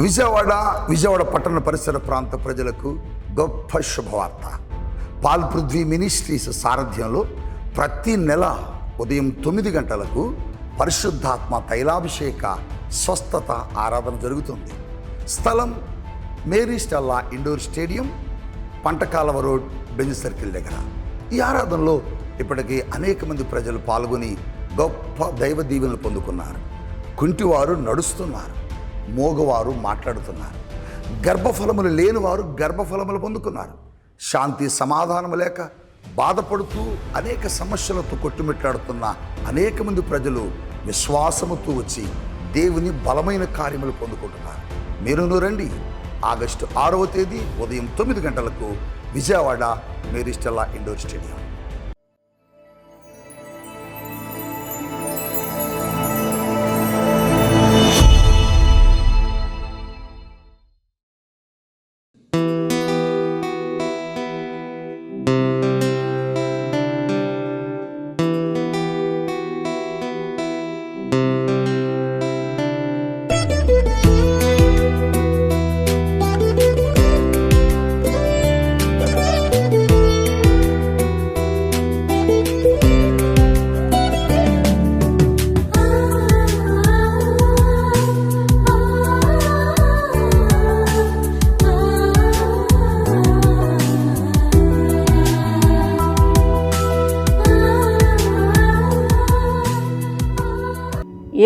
విజయవాడ విజయవాడ పట్టణ పరిసర ప్రాంత ప్రజలకు గొప్ప శుభవార్త. పాల్ పృథ్వీ మినిస్ట్రీస్ సారథ్యంలో ప్రతి నెల ఉదయం తొమ్మిది గంటలకు పరిశుద్ధాత్మ తైలాభిషేక స్వస్థత ఆరాధన జరుగుతుంది. స్థలం Mary Stella indoor stadium Pantakaluva road Benz circle దగ్గర. ఈ ఆరాధనలో ఇప్పటికీ అనేక మంది ప్రజలు పాల్గొని గొప్ప దైవ దీవెనలు పొందుకున్నారు. కుంటివారు నడుస్తున్నారు. మోగవారు మాట్లాడుతున్నారు. గర్భఫలములు లేనివారు గర్భఫలములు పొందుకున్నారు. శాంతి సమాధానం లేక బాధపడుతూ అనేక సమస్యలతో కొట్టుమిట్లాడుతున్న అనేక మంది ప్రజలు విశ్వాసముతో వచ్చి దేవుని బలమైన కార్యములు పొందుకుంటున్నారు. మీరును రండి. ఆగస్టు ఆరవ తేదీ ఉదయం తొమ్మిది గంటలకు విజయవాడ మేరిస్టెల్లా ఇండోర్ స్టేడియం.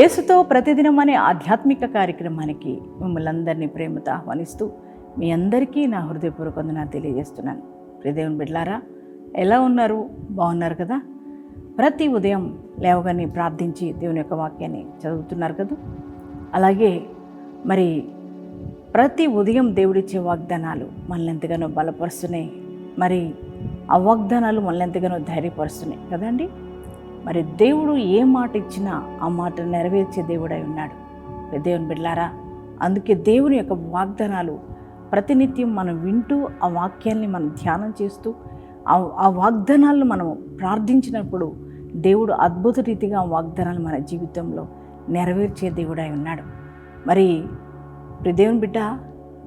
యేసుతో ప్రతిదినం అనే ఆధ్యాత్మిక కార్యక్రమానికి మిమ్మల్ని అందరినీ ప్రేమతో ఆహ్వానిస్తూ మీ అందరికీ నా హృదయపూర్వక వందనాలు తెలియజేస్తున్నాను. ప్రియదేవుని బిడ్లారా ఎలా ఉన్నారు? బాగున్నారు కదా? ప్రతి ఉదయం లేవగానే ప్రార్థించి దేవుని యొక్క వాక్యాన్ని చదువుతున్నారు కదా? అలాగే మరి ప్రతి ఉదయం దేవుడిచ్చే వాగ్దానాలు మనల్ని ఎంతగానో బలపరుస్తున్నాయి. మరి ఆ వాగ్దానాలు మనల్ని ఎంతగానో ధైర్యపరుస్తున్నాయి కదండి మరి దేవుడు ఏ మాట ఇచ్చినా ఆ మాట నెరవేర్చే దేవుడై ఉన్నాడు. దేవుని బిడ్లారా అందుకే దేవుని యొక్క వాగ్దానాలు ప్రతినిత్యం మనం వింటూ ఆ వాక్యాల్ని మనం ధ్యానం చేస్తూ ఆ వాగ్దానాలను మనం ప్రార్థించినప్పుడు దేవుడు అద్భుత రీతిగా ఆ వాగ్దానాలు మన జీవితంలో నెరవేర్చే దేవుడై ఉన్నాడు. మరి దేవుని బిడ్డ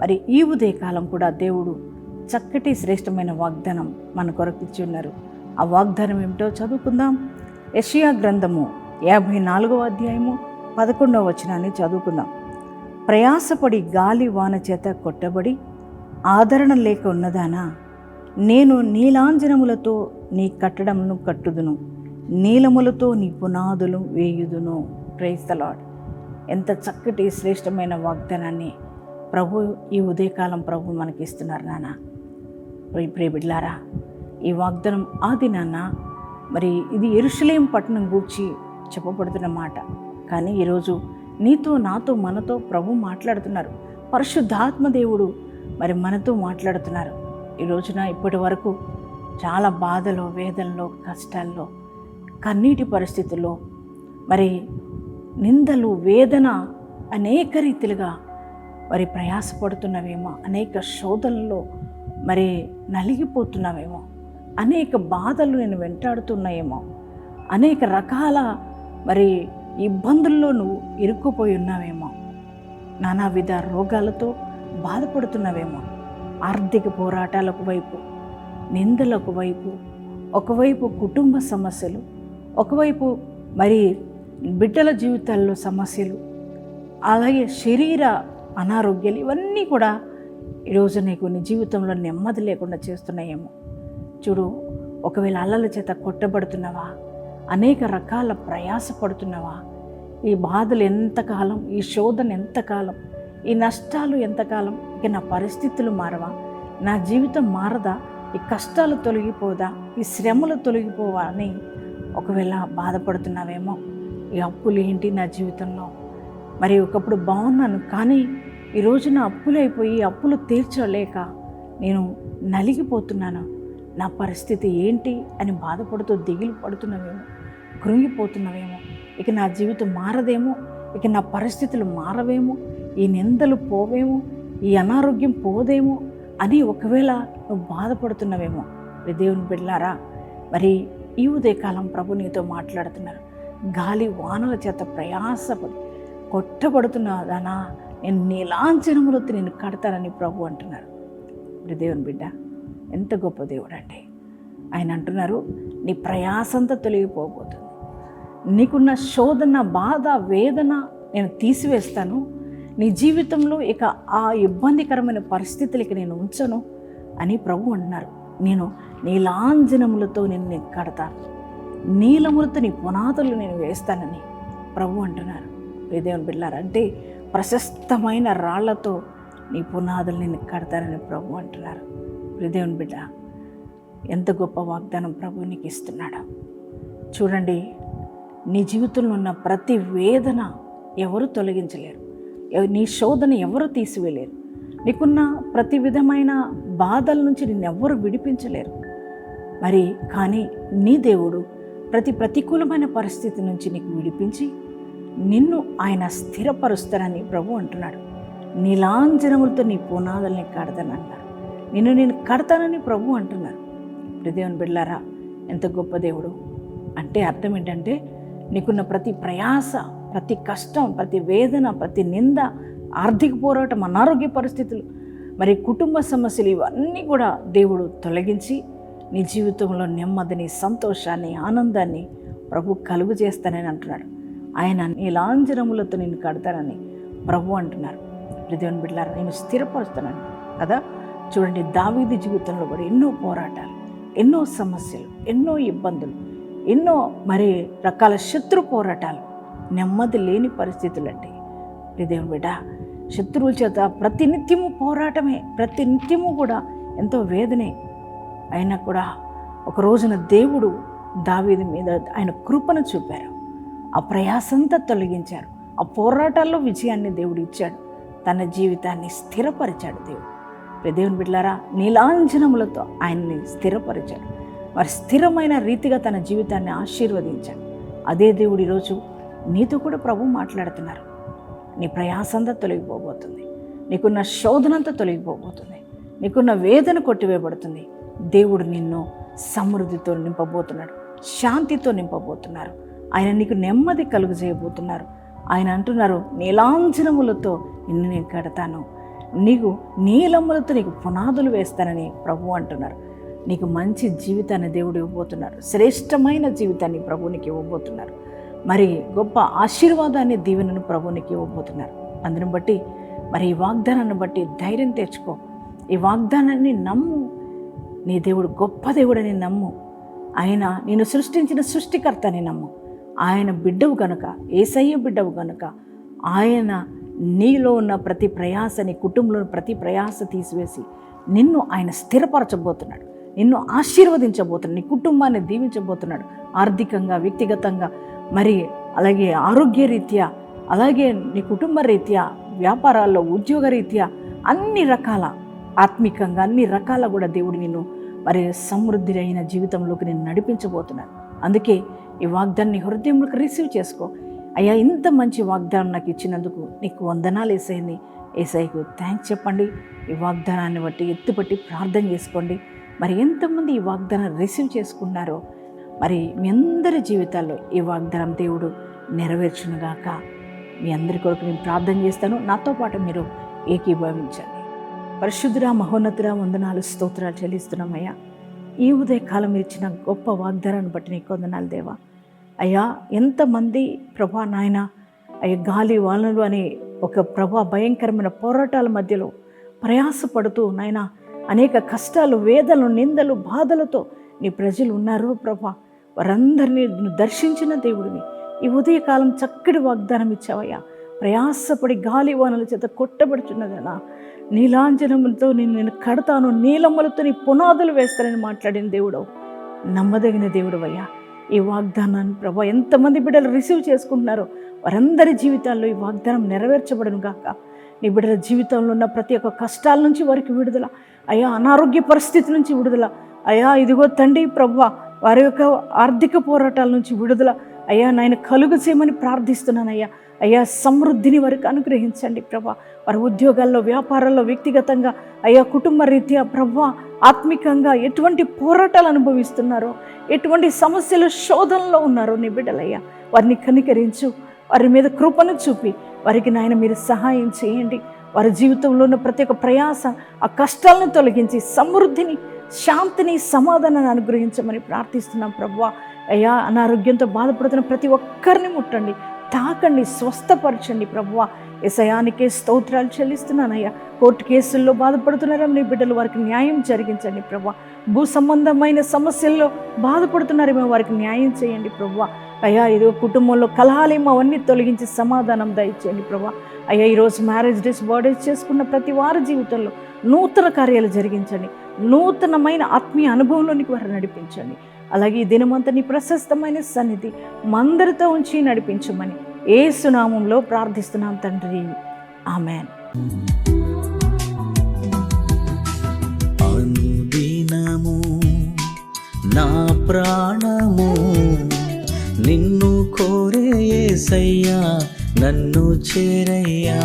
మరి ఈ ఉదయకాలం కూడా దేవుడు చక్కటి శ్రేష్టమైన వాగ్దానం మన కొరకు ఇచ్చి ఉన్నారు. ఆ వాగ్దానం ఏమిటో చదువుకుందాం. యషియా గ్రంథము యాభై నాలుగవ అధ్యాయము పదకొండవ వచనాన్ని చదువుకుందాం. ప్రయాసపడి గాలి వాన చేత కొట్టబడి ఆదరణ లేక ఉన్నదానా నేను నీలాంజనములతో నీ కట్టడమును కట్టుదును నీలములతో నీ పునాదులు వేయుదును. ప్రైస్తలాడ్ ఎంత చక్కటి శ్రేష్టమైన వాగ్దానాన్ని ప్రభు ఈ ఉదయకాలం ప్రభు మనకి ఇస్తున్నారు నాన్న. ప్రియ బిడ్లారా ఈ వాగ్దానం ఆది నాన్న మరి ఇది ఎరుషలేం పట్టణం గూర్చి చెప్పబడుతున్న మాట. కానీ ఈరోజు నీతో నాతో మనతో ప్రభు మాట్లాడుతున్నారు. పరిశుద్ధాత్మ దేవుడు మరి మనతో మాట్లాడుతున్నారు. ఈ రోజున ఇప్పటి వరకు చాలా బాధలో వేదనలో కష్టాల్లో కన్నీటి పరిస్థితుల్లో మరి నిందలు వేదన అనేక రీతిలుగా మరి ప్రయాసపడుతున్నవేమో అనేక శోధనలో మరి నలిగిపోతున్నావేమో. అనేక బాధలు నేను వెంటాడుతున్నాయేమో. అనేక రకాల మరి ఇబ్బందుల్లో నువ్వు ఇరుక్కుపోయి ఉన్నావేమో. నానావిధ రోగాలతో బాధపడుతున్నావేమో. ఆర్థిక పోరాటాలకు వైపు నిందలకు వైపు ఒకవైపు కుటుంబ సమస్యలు ఒకవైపు మరి బిడ్డల జీవితాల్లో సమస్యలు అలాగే శరీర అనారోగ్యాలు ఇవన్నీ కూడా ఈరోజు నీకు నీ జీవితంలో నెమ్మది లేకుండా చేస్తున్నాయేమో. చూడు ఒకవేళ అల్లల చేత కొట్టబడుతున్నావా? అనేక రకాల ప్రయాస పడుతున్నావా ఈ బాధలు ఎంతకాలం ఈ శోధన ఎంతకాలం ఈ నష్టాలు ఎంతకాలం? ఇక నా పరిస్థితులు మారవా? నా జీవితం మారదా? ఈ కష్టాలు తొలగిపోదా? ఈ శ్రమలు తొలగిపోవా అని ఒకవేళ బాధపడుతున్నావేమో ఈ అప్పులు ఏంటి నా జీవితంలో? మరి ఒకప్పుడు బాగున్నాను కానీ ఈరోజు నా అప్పులు అయిపోయి అప్పులు తీర్చలేక నేను నలిగిపోతున్నాను. నా పరిస్థితి ఏంటి అని బాధపడుతూ దిగులు పడుతున్నవేమో కృంగిపోతున్నవేమో ఇక నా జీవితం మారదేమో ఇక నా పరిస్థితులు మారవేమో ఈ నిందలు పోవేమో ఈ అనారోగ్యం పోదేమో అని ఒకవేళ నువ్వు బాధపడుతున్నవేమో. దేవుని బిడ్డలారా మరి ఈ ఉదయకాలం ప్రభు నీతో మాట్లాడుతున్నారు గాలి వానల చేత ప్రయాసపడి కొట్టబడుతున్నదానా నేను నీలాంఛనములతో నేను కడతానని ప్రభు అంటున్నారు. దేవుని బిడ్డ ఎంత గొప్ప దేవుడు అండి ఆయన అంటున్నారు నీ ప్రయాసంతా తొలగిపోబోతుంది. నీకున్న శోధన బాధ వేదన నేను తీసివేస్తాను. నీ జీవితంలో ఇక ఆ ఇబ్బందికరమైన పరిస్థితులకి నేను ఉంచను అని ప్రభు అంటున్నారు. నేను నీలాంజనములతో నేను నేను కడతాను. నీలములతో నీ పునాదులు నేను వేస్తానని ప్రభు అంటున్నారు. దేవుని బిడ్డారు అంటే ప్రశస్తమైన రాళ్ళతో నీ పునాదులు నేను కడతానని ప్రభు అంటున్నారు. దేవుని బిడ్డ ఎంత గొప్ప వాగ్దానం ప్రభు నీకు ఇస్తున్నాడు చూడండి నీ జీవితంలో ఉన్న ప్రతి వేదన ఎవరు తొలగించలేరు. నీ శోధన ఎవరు తీసివేయలేరు. నీకున్న ప్రతి విధమైన బాధల నుంచి నిన్నెవ్వరు విడిపించలేరు. మరి కానీ నీ దేవుడు ప్రతి ప్రతికూలమైన పరిస్థితి నుంచి నీకు విడిపించి నిన్ను ఆయన స్థిరపరుస్తారని ప్రభు అంటున్నాడు. నీలాంజనములతో నీ పునాదుల్ని కడతానన్నారు నిన్ను నేను కడతానని ప్రభు అంటున్నారు. ఇప్పుడు దేవుని బిడ్డారా ఎంత గొప్ప దేవుడు. అంటే అర్థం ఏంటంటే నీకున్న ప్రతి ప్రయాస ప్రతి కష్టం ప్రతి వేదన ప్రతి నింద ఆర్థిక పోరాటం అనారోగ్య పరిస్థితులు మరి కుటుంబ సమస్యలు ఇవన్నీ కూడా దేవుడు తొలగించి నీ జీవితంలో నెమ్మదిని సంతోషాన్ని ఆనందాన్ని ప్రభు కలుగు చేస్తానని అంటున్నాడు. ఆయన నీ నీలాంజనములతో నేను కడతానని ప్రభు అంటున్నారు. ప్రదేవుని దేవుని బిడ్డలారా నేను స్థిరపరుస్తున్నాను కదా. చూడండి దావీది జీవితంలో కూడా ఎన్నో పోరాటాలు ఎన్నో సమస్యలు ఎన్నో ఇబ్బందులు ఎన్నో మరి రకాల శత్రు పోరాటాలు నెమ్మది లేని పరిస్థితులు అండి. దేవుని బిడ్డ శత్రువుల చేత ప్రతినిత్యము పోరాటమే ప్రతినిత్యము కూడా ఎంతో వేదనే. అయినా కూడా ఒక రోజున దేవుడు దావీది మీద ఆయన కృపను చూపారు. ఆ ప్రయాసంతా తొలగించారు. ఆ పోరాటాల్లో విజయాన్ని దేవుడు ఇచ్చాడు. తన జీవితాన్ని స్థిరపరిచాడు దేవుడు. దేవుని బిడ్డలారా నీలాంజనములతో ఆయన్ని స్థిరపరిచాడు. వారి స్థిరమైన రీతిగా తన జీవితాన్ని ఆశీర్వదించాడు అదే దేవుడు ఈరోజు నీతో కూడా ప్రభు మాట్లాడుతున్నారు. నీ ప్రయాసంతా తొలగిపోబోతుంది. నీకున్న శోధనంతా తొలగిపోబోతుంది. నీకున్న వేదన కొట్టివేయబడుతుంది. దేవుడు నిన్ను సమృద్ధితో నింపబోతున్నాడు. శాంతితో నింపబోతున్నారు. ఆయన నీకు నెమ్మది కలుగు చేయబోతున్నారు ఆయన అంటున్నారు నీలాంజనములతో నిన్ను నేను కడతాను. నీకు నీలమ్మలతో నీకు పునాదులు వేస్తానని ప్రభు అంటున్నారు. నీకు మంచి జీవితాన్ని దేవుడు ఇవ్వబోతున్నారు. శ్రేష్టమైన జీవితాన్ని ప్రభునికి ఇవ్వబోతున్నారు. మరి గొప్ప ఆశీర్వాదాన్ని దీవెనను ప్రభునికి ఇవ్వబోతున్నారు. అందుని బట్టి మరి ఈ వాగ్దానాన్ని బట్టి ధైర్యం తెచ్చుకో. ఈ వాగ్దానాన్ని నమ్ము. నీ దేవుడు గొప్ప దేవుడని నమ్ము. ఆయన నేను సృష్టించిన సృష్టికర్తని నమ్ము. ఆయన బిడ్డవు గనుక ఏసయ్య బిడ్డవు గనుక ఆయన నీలో ఉన్న ప్రతి ప్రయాస నీ కుటుంబంలో ప్రతి ప్రయాస తీసివేసి నిన్ను ఆయన స్థిరపరచబోతున్నాడు. నిన్ను ఆశీర్వదించబోతున్నాడు. నీ కుటుంబాన్ని దీవించబోతున్నాడు. ఆర్థికంగా వ్యక్తిగతంగా మరి అలాగే ఆరోగ్య రీత్యా అలాగే నీ కుటుంబ రీత్యా వ్యాపారాల్లో ఉద్యోగ రీత్యా అన్ని రకాల ఆత్మికంగా అన్ని రకాల కూడా దేవుడు నిన్ను మరి సమృద్ధి అయిన జీవితంలోకి నేను నడిపించబోతున్నాను అందుకే ఈ వాగ్దాన్ని హృదయంలోకి రిసీవ్ చేసుకో. అయ్యా ఇంత మంచి వాగ్దానం నాకు ఇచ్చినందుకు నీకు వందనాలు వేసాయని ఏసైకు థ్యాంక్స్ చెప్పండి. ఈ వాగ్దానాన్ని బట్టి ఎత్తుపట్టి ప్రార్థన చేసుకోండి. మరి ఎంతమంది ఈ వాగ్దానం రిసీవ్ చేసుకున్నారో మరి మీ అందరి జీవితాల్లో ఈ వాగ్దానం దేవుడు నెరవేర్చునుగాక. మీ అందరి కొరకు నేను ప్రార్థన చేస్తాను. నాతో పాటు మీరు ఏకీభవించండి. పరిశుద్ధురా మహోన్నతురా వందనాలు స్తోత్రాలు చెల్లిస్తున్నామయ్యా ఈ ఉదయకాలం ఇచ్చిన గొప్ప వాగ్దానాన్ని బట్టి నీకు వందనాలు దేవా. అయ్యా ఎంతమంది ప్రభా నాయన అయ్యా గాలి వానలు అనే ఒక ప్రభా భయంకరమైన పోరాటాల మధ్యలో ప్రయాసపడుతూ నాయన అనేక కష్టాలు వేదలు నిందలు బాధలతో నీ ప్రజలు ఉన్నారు ప్రభా. వారందరినీ నువ్వు దర్శించిన దేవుడివి. ఈ ఉదయకాలం చక్కటి వాగ్దానం ఇచ్చావయ్యా. ప్రయాసపడి గాలి వానల చేత కొట్టబడుచున్నదనా నీలాంజనములతో నేను నేను కడతాను నీలమ్మలతో నీ పునాదులు వేస్తానని మాట్లాడిన దేవుడు నమ్మదగిన దేవుడు అయ్యా ఈ వాగ్దానాన్ని ప్రభా ఎంతమంది బిడ్డలు రిసీవ్ చేసుకుంటున్నారో వారందరి జీవితాల్లో ఈ వాగ్దానం నెరవేర్చబడను గాక. నీ బిడ్డల జీవితంలో ఉన్న ప్రతి ఒక్క కష్టాల నుంచి వారికి విడుదల. అయ్యా అనారోగ్య పరిస్థితి నుంచి విడుదల. అయ్యా ఇదిగో తండ్రి ప్రభా వారి యొక్క ఆర్థిక పోరాటాల నుంచి విడుదల. అయ్యా నాయన కలుగు చేయమని ప్రార్థిస్తున్నానయ్యా. అయ్యా సమృద్ధిని వారికి అనుగ్రహించండి ప్రభా. వారి ఉద్యోగాల్లో వ్యాపారాల్లో వ్యక్తిగతంగా అయ్యా కుటుంబ రీత్యా ప్రభా ఆత్మికంగా ఎటువంటి పోరాటాలు అనుభవిస్తున్నారో ఎటువంటి సమస్యలు శోధనలో ఉన్నారో నీ బిడ్డలయ్యా వారిని కనికరించు వారి మీద కృపను చూపి వారికి నాయన మీరు సహాయం చేయండి. వారి జీవితంలో ఉన్న ప్రతి ఒక్క ప్రయాస ఆ కష్టాలను తొలగించి సమృద్ధిని శాంతిని సమాధానాన్ని అనుగ్రహించమని ప్రార్థిస్తున్నాం ప్రభా. అయ్యా అనారోగ్యంతో బాధపడుతున్న ప్రతి ఒక్కరిని ముట్టండి తాకండి స్వస్థపరచండి ప్రభువ. ఎసయానికే స్తోత్రాలు చెల్లిస్తున్నానయ్యా. కోర్టు కేసుల్లో బాధపడుతున్నారేమో నీ బిడ్డలు వారికి న్యాయం జరిగించండి ప్రభా భూ సంబంధమైన సమస్యల్లో బాధపడుతున్నారేమో వారికి న్యాయం చేయండి ప్రభు అయ్యా ఏదో కుటుంబంలో కలహాలేమో అవన్నీ తొలగించి సమాధానం దయచేయండి ప్రభు అయ్యా ఈరోజు మ్యారేజ్ డేస్ బర్త్డేస్ చేసుకున్న ప్రతి వారి జీవితంలో నూతన కార్యాలు జరిగించండి. నూతనమైన ఆత్మీయ అనుభవంలోనికి వారు నడిపించండి. అలాగే ఈ దినమంతా నీ ప్రశస్తమైన సన్నిధి మందరితో ఉంచి నడిపించమని ఏ సునామంలో ప్రార్థిస్తున్నాం తండ్రి. ఆమెన్. అనుదినము నా ప్రాణము నిన్ను కోరే యేసయ్యా నన్ను చేరయ్యా.